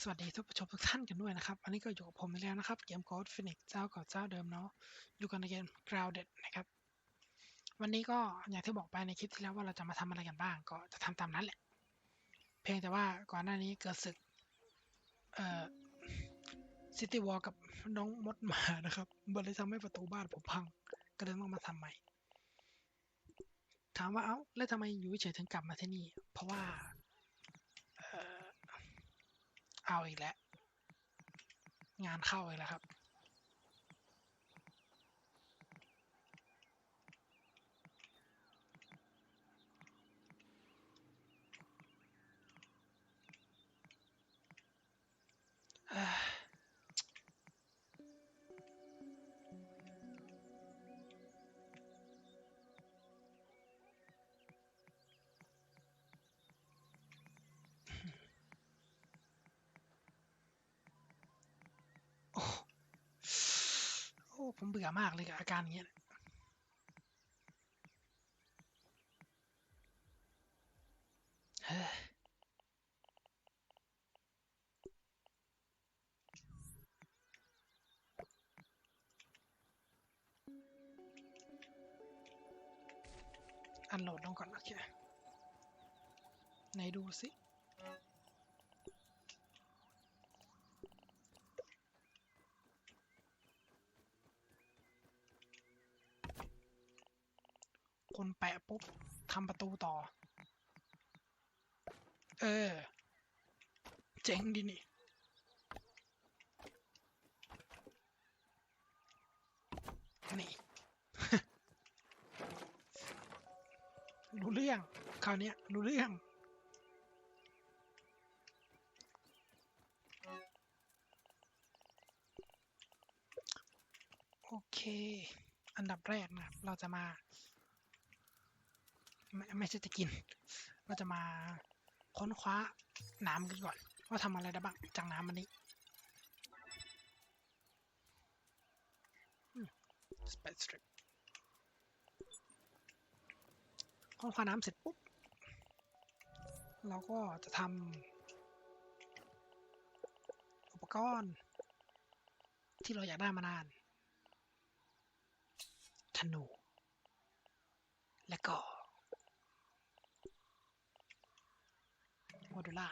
สวัสดีทุกผู้ชมทุกท่านกันด้วยนะครับอันนี้ก็อยู่กับผมอีกแล้วนะครับ เกม Code Phoenix เจ้าเก่าเจ้าเดิมเนาะ อยู่กันในเกม Grounded นะครับ วันนี้ก็อย่างที่บอกไปในคลิปที่แล้วว่าเราจะมาทำอะไรกันบ้าง ก็จะทำตามนั้นแหละ เพียงแต่ว่าก่อนหน้านี้เกิดศึก เอ่อ City War กับน้องมดหมานะครับมันเลยทำให้ประตูบ้านผมพัง ก็เลยต้องมาทำใหม่ ถามว่าเอ้าแล้วทำไมอยู่เฉยถึงกลับมาที่นี่ เพราะว่า เอาอีกแล้ว งานเข้าอีกแล้วครับเอ้ย ผมเบื่อมากเลยกับอาการอย่างเงี้ยเฮ้ยอันโหลดลงก่อนโอเคไหนดูสิ คนแปะปุ๊บทำประตูต่อ เออ เจ๋งดีนี่นี่ รู้เรื่องคราวนี้รู้เรื่องโอเค อันดับแรกนะเราจะมา ไม่ไม่ใช่จะกิน เราจะมาค้นคว้าน้ำกันก่อน ว่าทำอะไรได้บ้างจากน้ำมันนี้สเปซสตริปค้นคว้าน้ำเสร็จปุ๊บ เราก็จะทำอุปกรณ์ ที่เราอยากได้มานานธนูและก็ โมดูล่า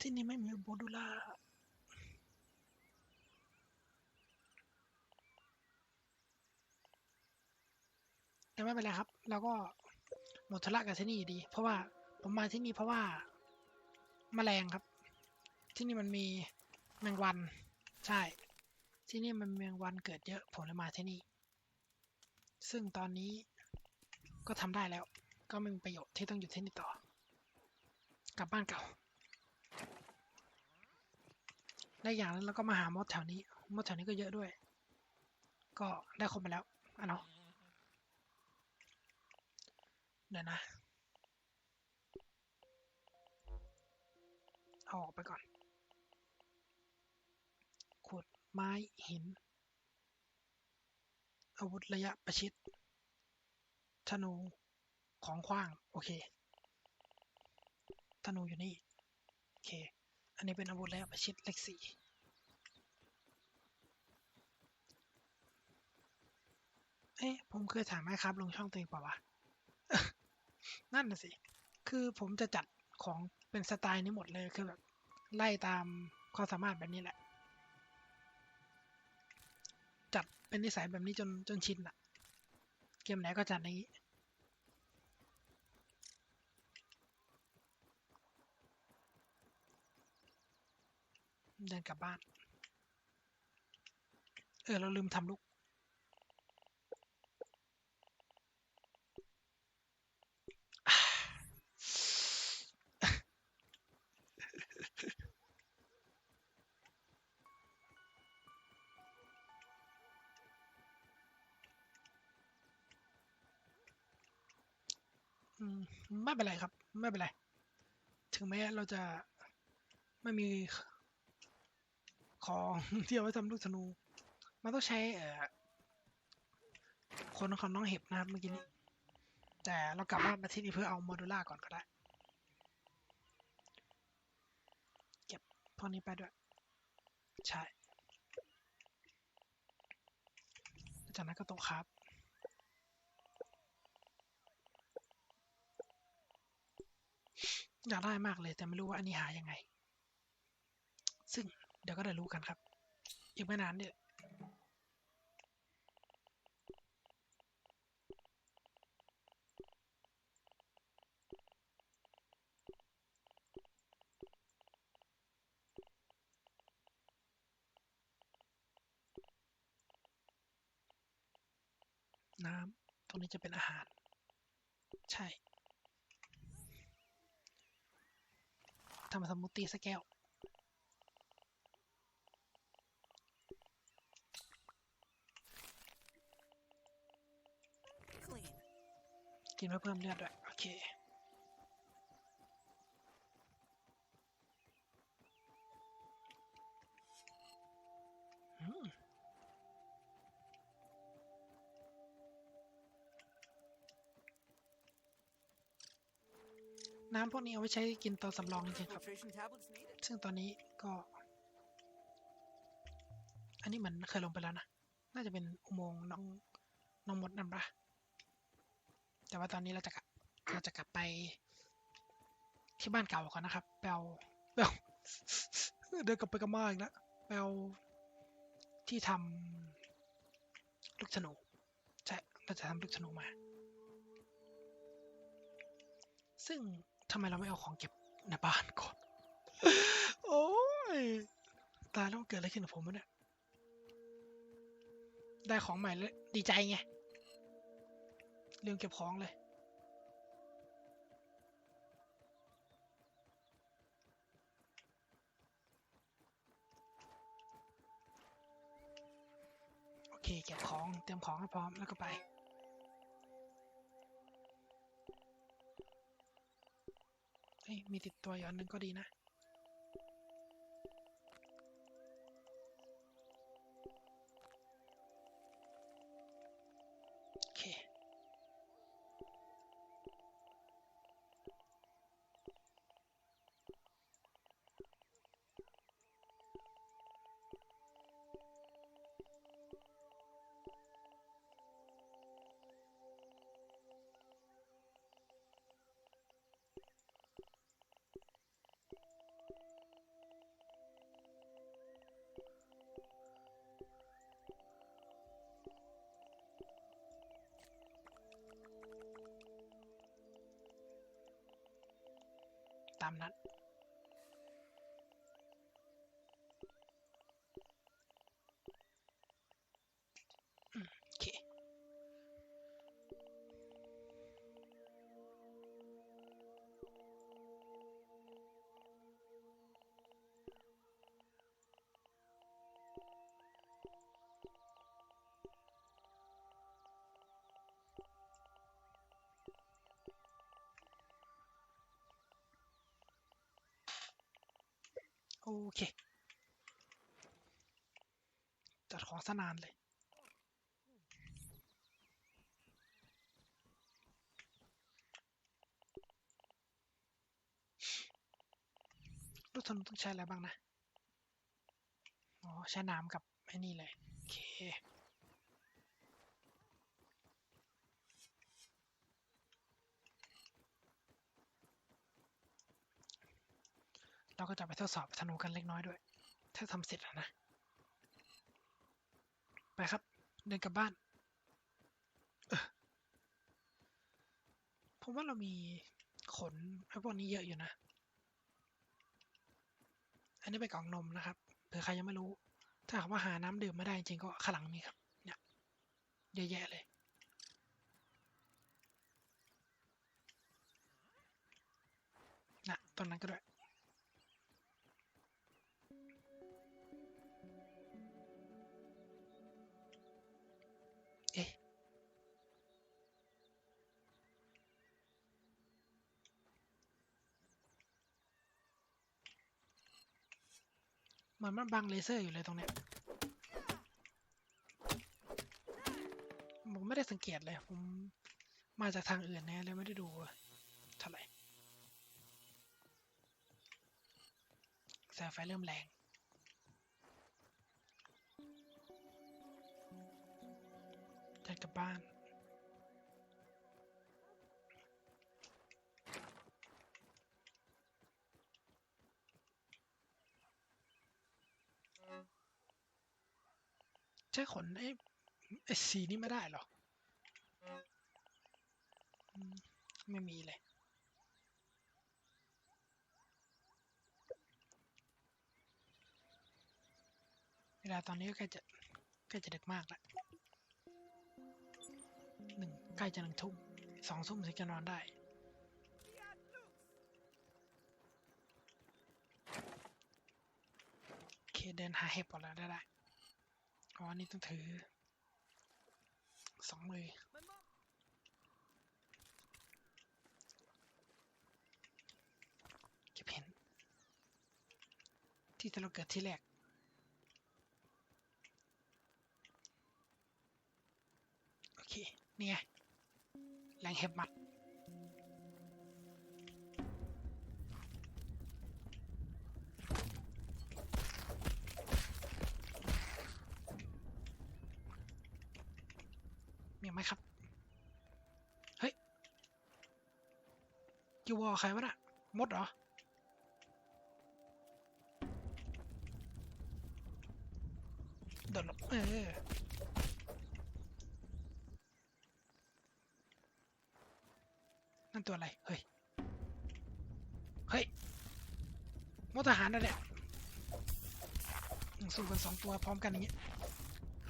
ที่นี่ไม่มีโมดูล่าแต่ไม่เป็นไรครับ เราก็หมดธุระกับที่นี่ดี เพราะว่าผมมาที่นี่เพราะว่าแมลงครับ ที่นี่มันมีแมงวัน ใช่ ที่นี่มันมีแมงวันเกิดเยอะ ผมเลยมาที่นี่ ซึ่งตอนนี้ ก็ทำได้แล้ว ก็ไม่มีประโยชน์ที่ต้องอยู่ที่นี่ต่อ กลับบ้านเก่าและอย่างนั้นเราก็มาหามดแถวนี้ มดแถวนี้ก็เยอะด้วย ก็ได้ครบไปแล้วอะเนาะเดี๋ยวนะเอาออกไปก่อน ขุดไม้หิน อาวุธระยะประชิด ธนูของขว้างโอเคธนูอยู่นี่โอเค อันนี้เป็นอาวุธระยะประชิดเลขสี่เอ๊ะผมเคยถามไหมครับ ลงช่องตัวเองเปล่าวะนั่นน่ะสิ คือผมจะจัดของเป็นสไตล์นี้หมดเลยคือแบบไล่ตามความสามารถแบบนี้แหละ จัดเป็นนิสัยแบบนี้จนจนชินอะ เกมไหนก็จัดนี้ เดินกลับบ้าน เออ เราลืมทำลูก ไม่เป็นไรครับ ไม่เป็นไร ถึงแม้เราจะไม่มีของที่เอาไว้ทำลูกธนู มันต้องใช้คนของน้องเห็บนะครับเมื่อกี้นี้ แต่เรากลับบ้านมาที่นี่เพื่อเอาโมดูล่าก่อนก็ได้ เก็บพวกนี้ไปด้วย ใช่จากนั้นก็ตรงครับ อยากได้มากเลย แต่ไม่รู้ว่าอันนี้หายังไง ซึ่งเดี๋ยวก็ได้รู้กันครับ อีกไม่นานเนี่ยน้ำตรงนี้จะเป็นอาหาร ใช่ ทำมาสมูทตี้สักแก้ว Clean. กินเพื่อเพิ่มเลือดด้วย โอเค น้ำพวกนี้เอาไว้ใช้กินตัวสำรองจริงๆครับ Filtration tablets needed. ซึ่งตอนนี้ก็ อันนี้เหมือนเคยลงไปแล้วนะ น่าจะเป็นอุโมงค์น้องน้องมดนั่นปะแต่ว่าตอนนี้เราจะกลับเราจะกลับไปที่บ้านเก่าก่อนนะครับไปเอาไปเอาเดินกลับไปกับมาอีกแล้วไปเอาที่ทำลูกธนูใช่เราจะทำลูกธนูมา ซึ่ง ทำไมเราไม่เอาของเก็บในบ้านก่อน โอ้ย ตายแล้วเกิดอะไรขึ้นกับผมวะเนี่ย ได้ของใหม่แล้วดีใจไงลืมเก็บของเลย โอเค เก็บของ เตรียมของให้พร้อมแล้วก็ไป มีติดตัวอยู่อันหนึ่งก็ดีนะ ตา โอเค จัดของสนานเลยลูกธนูต้องใช้อะไรบ้างนะ อ๋อ ใช้น้ำกับไอ้นี่เลย โอเค เราก็จะไปทดสอบธนูกันเล็กน้อยด้วย ถ้าทำเสร็จแล้วนะ ไปครับ เดินกลับบ้านออผมว่าเรามีขนไอ้พวกนี้เยอะอยู่นะ อันนี้เป็นกล่องนมนะครับ เผื่อใครยังไม่รู้ ถ้าหากว่าหาน้ำดื่มไม่ได้จริงก็ขลังมีครับ เนี่ย เยอะแยะเลยนะตรงนั้นก็ด้วย มือนมันบังเลเซอร์อยู่เลยตรงเนี้ยผมไม่ได้สังเกตเลย ผมมาจากทางอื่นแน่เลยไม่ได้ดูเท่าไหร่แสงไฟเริ่มแรงจะกลับบ้าน ใช้ขนไอ้ไอ้สีนี่ไม่ได้หรอ ไม่มีเลย เวลาตอนนี้ก็ใกล้จะใกล้จะดึกมากแล้วหนึ่งใกล้จะหนึ่งทุ่มสองทุ่มถึงจะนอนได้เคเดินหาเห็บก่อนแล้วได้ อ๋ออันนี้ต้องถือสองมือเก็บเห็น ที่เราเกิดที่แรกโอเค นี่ไงแรงเห็บมัด ยูวอลใครวะน่ะมดเหรอโดดลงเออนั่นตัวอะไร เฮ้ย เฮ้ยมดทหารนั่นแหละสู้กันสองตัวพร้อมกันอย่างเงี้ย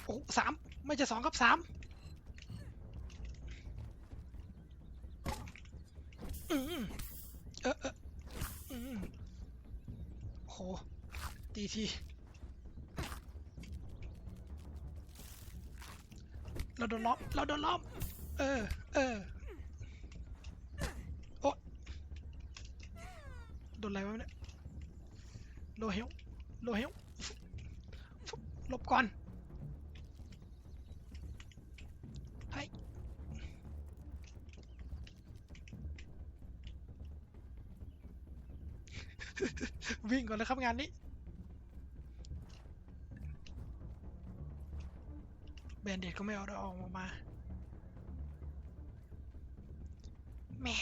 โอ้สามไม่จะสองครับสามอืม เออเอออืมโหตีที เราโดนล้อม เราโดนล้อม เออ เออ โอ้โดนอะไรวะเนี่ย โลเฮลโลเฮลหลบก่อนเฮ้ย วิ่งก่อนเลยครับงานนี้ แบนเด็ดก็ไม่เอาได้ออกมาแม่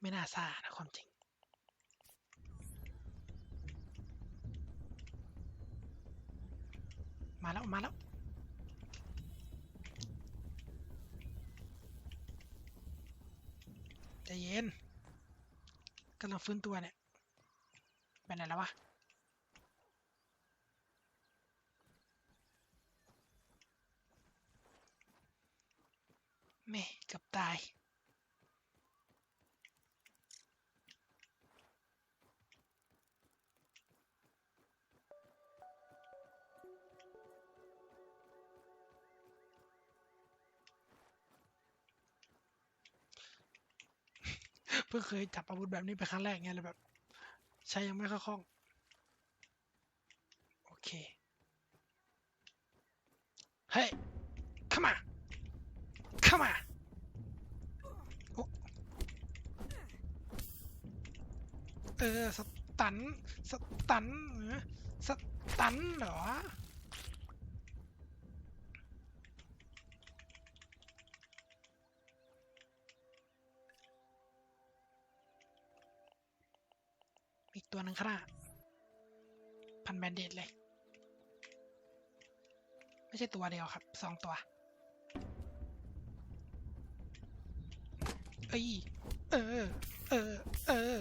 ไม่น่าซานะความจริง มาแล้ว มาแล้ว ใจเย็นกำลัง ฟื้นตัวเนี่ยไปไหนแล้ววะแม่กับตาย เพิ่งเคยจับอาวุธแบบนี้เป็นครั้งแรกไงเลยแบบ ใช้ยังไม่เข้าคล่อง โอเค เฮ้ย come on come on เออสตันสตันสตันเหรอ ตัวหนึ่งข้างหน้าพันแบนเดดเลย ไม่ใช่ตัวเดียวครับสองตัว เอ้ย เออ เออ เออ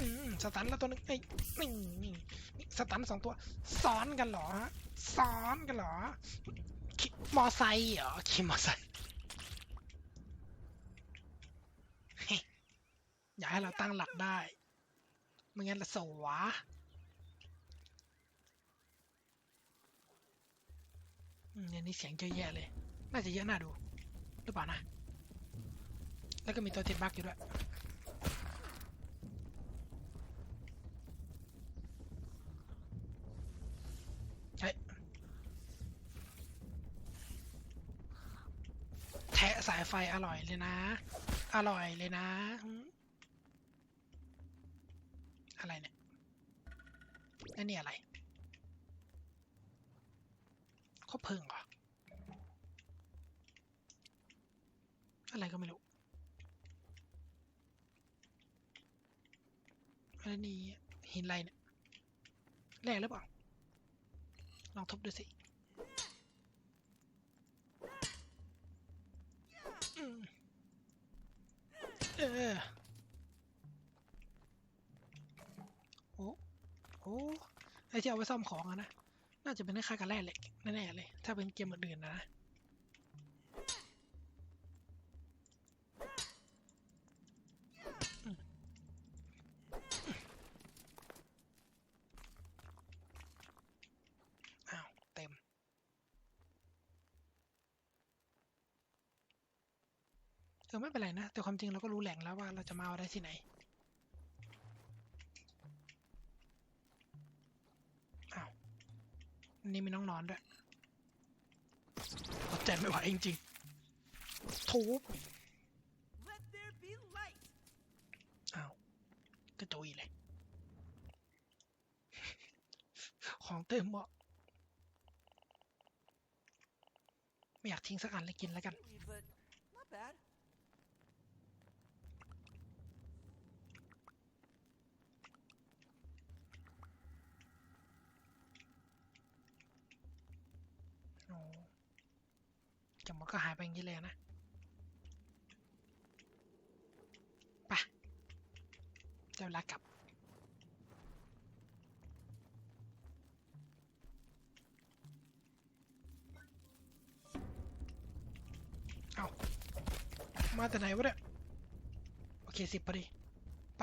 อืม สตันแล้วตัวหนึงไอ้นี่นี่นี่สตันสองตัว ซ้อนกันเหรอฮะซ้อนกันเหรอ ขี่มอไซค์เหรอ ขี่มอไซค์ อยากให้เราตั้งหลักได้ไม่งั้นละสวะอืมเนี่ยนี่เสียงเยอะแยะเลย น่าจะเยอะน่าดู หรือเปล่านะ แล้วก็มีตัวติดบั๊กอยู่ด้วย เฮ้ย แทะสายไฟอร่อยเลยนะ อร่อยเลยนะ อะไรเนี่ยแล้วนี่อะไรคบเพลิงเหรอ อะไรก็ไม่รู้แล้วนี่หินอะไรเนี่ยแร่หรือเปล่า ลองทุบดูสิเออ โอ้โอ้ ไอ้ที่เอาไว้ซ่อมของอะนะ น่าจะเป็นคล้ายๆกับแร่เหล็กแน่ๆเลย ถ้าเป็นเกมอื่นๆนะอ้าวเต็มเออไม่เป็นไรนะ แต่ความจริงเราก็รู้แหล่งแล้วว่าเราจะมาเอาได้ที่ไหน อ้าว นี่มีน้องนอนด้วยอดใจไม่ไหวจริงๆทุบ Let there be light. อ้าวกระจุยเลย ของเต็มอะไม่อยากทิ้งสักอันเลยกินแล้วกัน จะหมดก็หายไปอย่างนี้เลยนะไปเดี๋ยวเวลากลับ เอามาแต่ไหนวะเนี่ย โอเคสิบพอดี ไป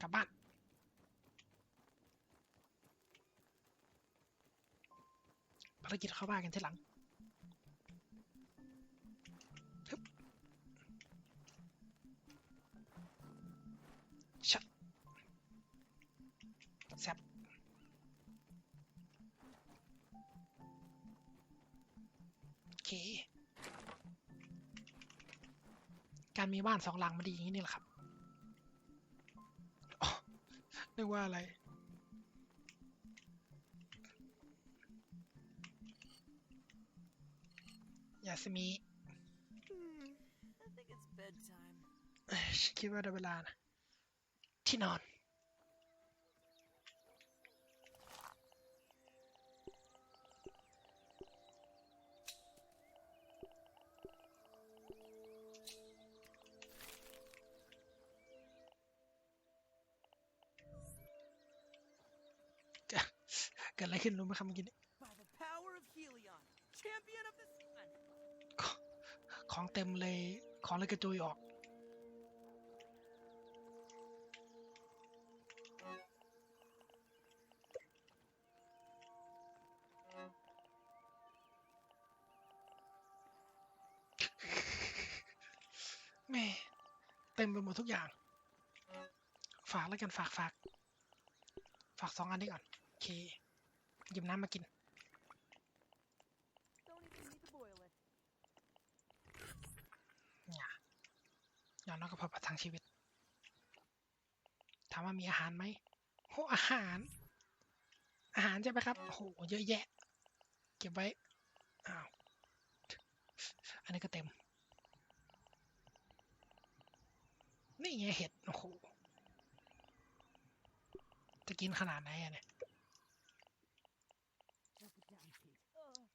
กลับบ้าน ภารกิจเข้าบ้านกันทีหลังชัดแซบโอเค การมีบ้านสองหลังมันดีอย่างนี้นี่แหละครับนึกว่าอะไร ยาสมิ Hmm, I think it's bedtime. เอ้ยฉันคิดว่าได้เวลานะ ที่นอน เกิดอะไรขึ้นรู้ไหมครับเมื่อกี้นี้ ของเต็มเลย ของเลยกระจุยออก แม่เต็มไปหมดทุกอย่าง ฝากแล้วกันฝากฝาก ฝากสองอันนี้ก่อน โอเคหยิบน้ำมากิน อย่างน้อยก็พอประทังชีวิต ถามว่ามีอาหารไหมโอ้อาหาร อาหารใช่ไหมครับโหเยอะแยะ เก็บไว้อ้าวอันนี้ก็เต็ม นี่ไงเห็ดโอ้โหจะกินขนาดไหนอะเนี่ย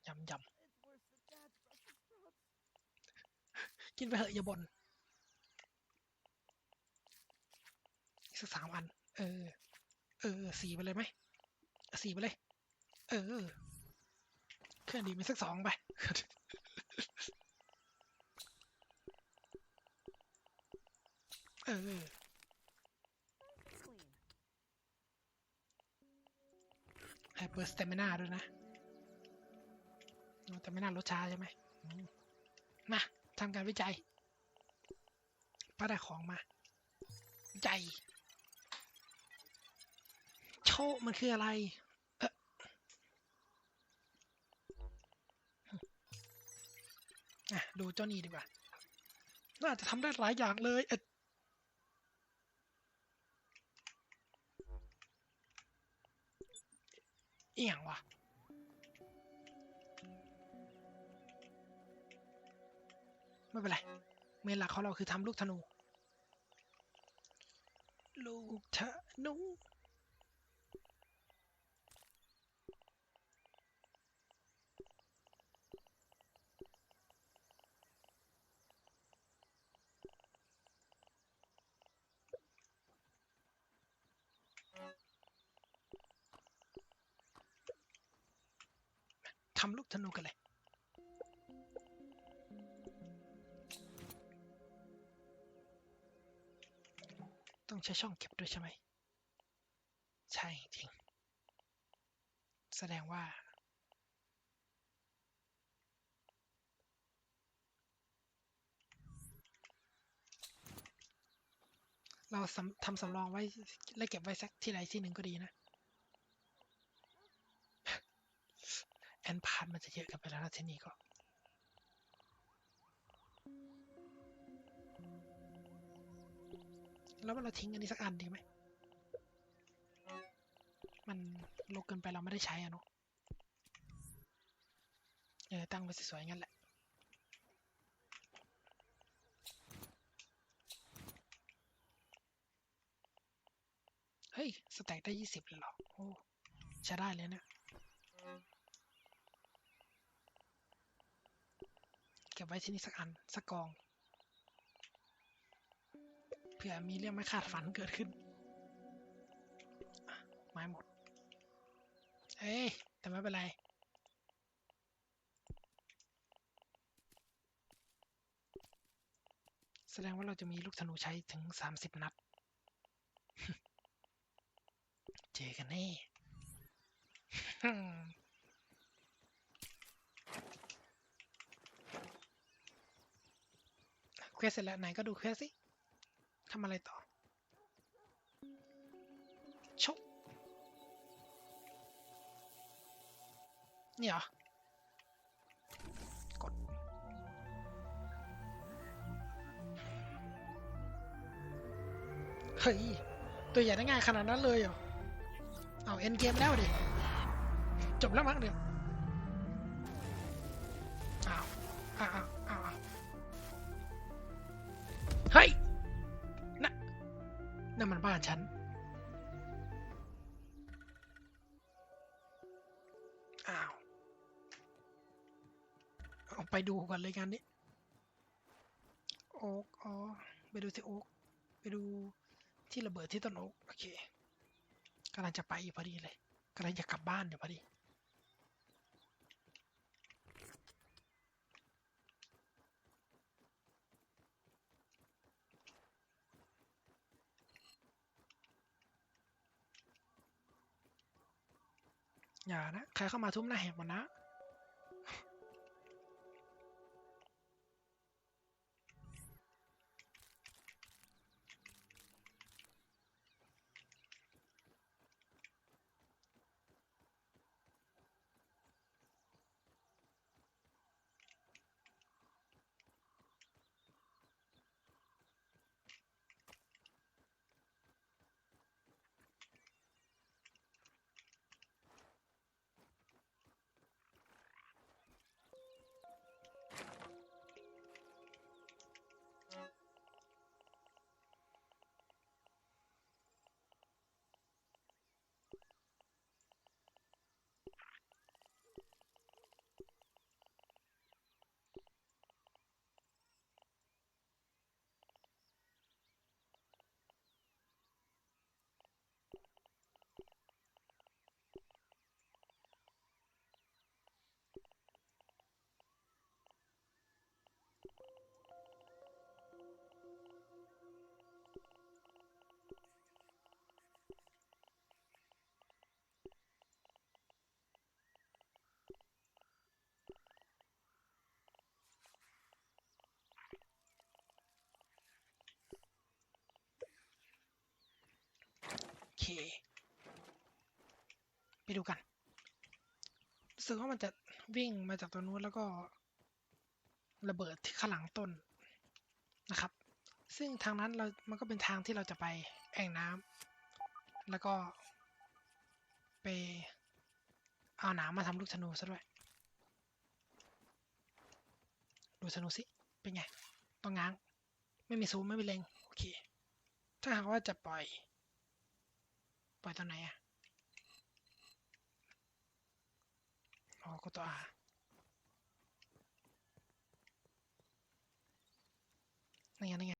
ยำยำกินไปเถอะอย่าบ่นอีกสักสามอัน เออ เออสี่ไปเลยไหมสี่ไปเลย เออ เครื่องดีมีสักสองไป เออไฮเปอร์สเตมินาด้วยนะแต่ไม่น่าลดช้าใช่ไหมมมาทำการวิจัยป้าได้ของมา วิจัย โชว์มันคืออะไรเอ่ออะดูเจ้านี่ดีกว่า น่าจะทำได้หลายอย่างเลยเอ็ดเอียงวะไม่เป็นไร เมนหลักของเราคือทำลูกธนู ลูกธนู ธนูกันเลย ต้องใช้ช่องเก็บด้วยใช่ไหม ใช่จริง แสดงว่า เราทำสำรองไว้ และเก็บไว้สักที่ใดที่หนึ่งก็ดีนะ แอ นพาร์ตมันจะเยอะกันไปแล้วนะที่นี่ก็แล้วเราทิ้งอันนี้สักอันดีไหม มันลกเกินไปเราไม่ได้ใช้อะเนาะ เออตั้งไว้สวยๆงั้นแหละ เฮ้ย สแต็กได้ยี่สิบเลยเหรอ โอ้ ใช้ได้เลยเนะ เก็บไว้ที่นี่สักอัน สักกอง เผื่อมีเรื่องไม่คาดฝันเกิดขึ้น ไม้หมด เอ้ย แต่ไม่เป็นไร แสดงว่าเราจะมีลูกธนูใช้ถึงสามสิบนัด เจอกันแน่ เควสเสร็จแล้วไหนก็ดูเควสสิทำอะไรต่อชกนี่เหรอกดเฮ้ย ตัวใหญ่ได้ง่ายขนาดนั้นเลยเหรอ เอาเอ็นเกมแล้วดิ จบแล้วมั้งเดี๋ยว ดูกันเลยงานนี้ โอ๊กอ๋อ ไปดูที่โอ๊กไปดูที่ระเบิดที่ต้นโอ๊กโอเคกำลังจะไปอยู่พอดีเลยกำลังจะกลับบ้านอยู่พอดีอย่านะ ใครเข้ามาทุบหน้าแหกหมดนะ ไปดูกันรู้สึกว่ามันจะวิ่งมาจากตัวนู้นแล้วก็ระเบิดที่ข้างหลังต้นนะครับ ซึ่งทางนั้นเรา มันก็เป็นทางที่เราจะไปแอ่งน้ำแล้วก็ไปเอาหนามมาทำลูกธนูซะด้วย ดูธนูสิ เป็นไง ต้องง้าง ไม่มีซูมไม่มีเลงโอเค ถ้าหากว่าจะปล่อย ปล่อยตัวไหนอะอ๋อก็ตัว R นี่ไงนี่ไง